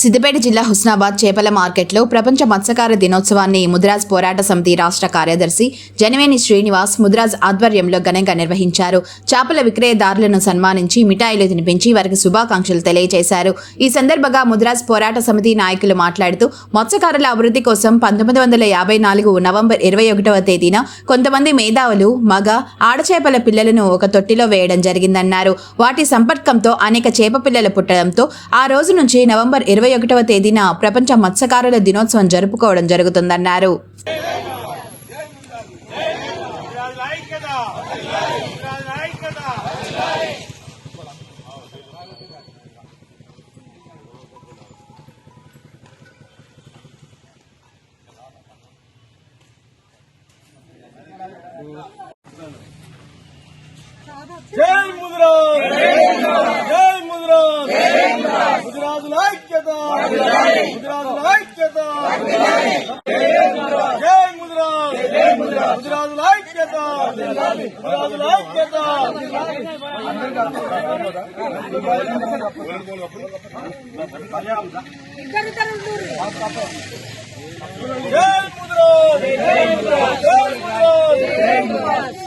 సిద్దిపేట జిల్లా హుస్నాబాద్ చేపల మార్కెట్లో ప్రపంచ మత్స్యకార దినోత్సవాన్ని ముద్రాజ్ పోరాట సమితి రాష్ట్ర కార్యదర్శి జనవేని శ్రీనివాస్ ముద్రాజ్ ఆధ్వర్యంలో ఘనంగా నిర్వహించారు. చేపల విక్రయదారులను సన్మానించి మిఠాయిలు తినిపించి వారికి శుభాకాంక్షలు తెలియజేశారు. ఈ సందర్భంగా ముద్రాజ్ పోరాట సమితి నాయకులు మాట్లాడుతూ మత్స్యకారుల అభివృద్ధి కోసం పంతొమ్మిది వందల యాభై నాలుగు నవంబర్ ఇరవై ఒకటవ తేదీన కొంతమంది మేధావులు మగ ఆడచేపల పిల్లలను ఒక తొట్టిలో వేయడం జరిగిందన్నారు. వాటి సంపర్కంతో అనేక చేప పిల్లలు పుట్టడంతో ఆ రోజు నుంచి నవంబర్ ఇరవై ఒకటవ తేదీన ప్రపంచ మత్స్యకారుల దినోత్సవం జరుపుకోవడం జరుగుతుందన్నారు. జై ముద్రా జై ముదిరాజ్ ముదిరాజుల ఐక్యత ముదిరాజుల ఐక్యత జై ముదిరాజ్ ముదిరాజుల ఐక్యత ముదిరాజుల ఐక్యత జై ముదిరాజ్ జై ముదిరాజ్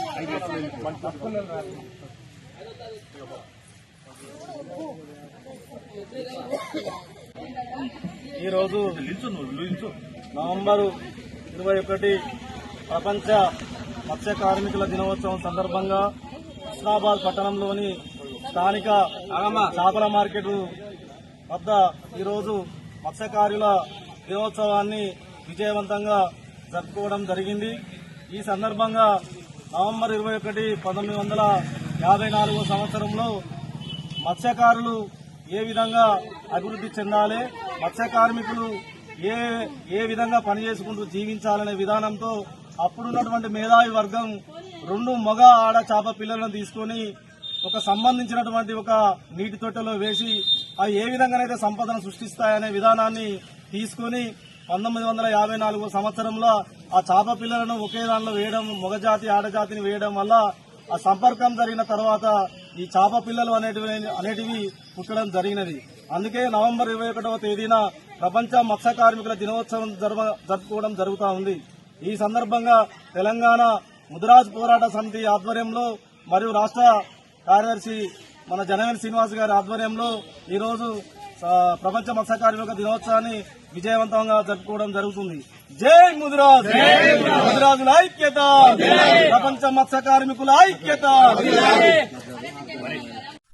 ఈరోజు నవంబరు ఇరవై ఒకటి ప్రపంచ మత్స్య కార్మికుల దినోత్సవం సందర్భంగా హుస్నాబాద్ పట్టణంలోని స్థానిక చేపల మార్కెట్ వద్ద ఈరోజు మత్స్యకారుల దినోత్సవాన్ని విజయవంతంగా జరుపుకోవడం జరిగింది. ఈ సందర్భంగా నవంబర్ ఇరవై ఒకటి పంతొమ్మిది వందల యాభై నాలుగో సంవత్సరంలో మత్స్యకారులు ఏ విధంగా అభివృద్ధి చెందాలి మత్స్య కార్మికులు ఏ ఏ విధంగా పనిచేసుకుంటూ జీవించాలనే విధానంతో అప్పుడున్నటువంటి మేధావి వర్గం రెండు మగ ఆడ చేప పిల్లలను తీసుకొని ఒక సంబంధించినటువంటి ఒక నీటి తొట్టెలో వేసి అవి ఏ విధంగానైతే సంపదను సృష్టిస్తాయనే విధానాన్ని తీసుకొని పంతొమ్మిది వందల యాభై నాలుగో సంవత్సరంలో ఆ చేప పిల్లలను ఒకే దానిలో వేయడం మగజాతి ఆడజాతిని వేయడం వల్ల ఆ సంపర్కం జరిగిన తర్వాత ఈ చేప పిల్లలు అనేటివి అనేటివి పుట్టడం జరిగినది. అందుకే నవంబర్ ఇరవై ఒకటవ తేదీన ప్రపంచ మత్స్య కార్మికుల దినోత్సవం జరప- జరుపుకోవడం జరుగుతూ ఉంది. ఈ సందర్భంగా తెలంగాణ ముదిరాజ్ పోరాట సమితి ఆధ్వర్యంలో మరియు రాష్ట్ర కార్యదర్శి మన జనవేని శ్రీనివాస్ గారి ఆధ్వర్యంలో ఈరోజు ప్రపంచ మత్స్య కార్మిక దినోత్సవాన్ని విజయవంతంగా జరుపుకోవడం జరుగుతుంది. జై ముదిరాజ్! ముదిరాజుల ఐక్యత! ప్రపంచ మత్స్య కార్మికుల ఐక్యత!